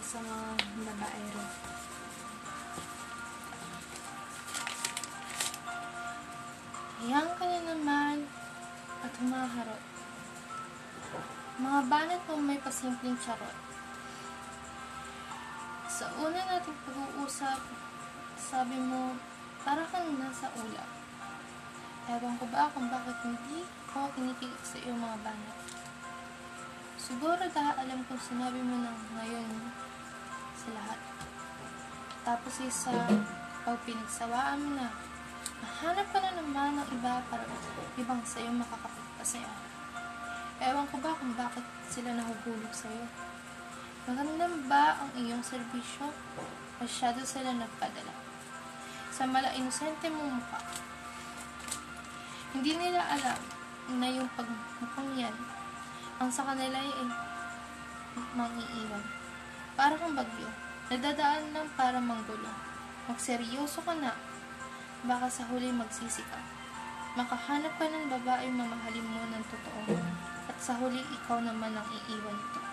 para sa mga babae rin. Hayaan ka naman at humaharap. Mga banat mo may pasimpleng charot. Sa una nating pag-uusap, sabi mo, para kang nasa ulap. Ewan ko ba kung bakit hindi ko kinikilig sa iyong mga banat. Siguro dahil alam kong sinabi mo nang ngayon tapos ay sa pag pinagsawaan mo na, mahanap ka na naman ng iba para ibang sa'yo makakapagpasaya. Ewan ko ba kung bakit sila nahuhulog sa'yo. Maganda ba ang iyong serbisyo? Masyado sila nagpadala. Sa mala inosente mong mukha. Hindi nila alam na yung pagmukhang yan ang sa kanila ay mangiiwan. Para kang bagyo. Nadadaan lang para manggulo. Magseryoso ka na. Baka sa huli magsisi ka. Makahanap ka ng babaeng mamahalin mo ng totoo. At sa huli ikaw naman ang iiwan nito.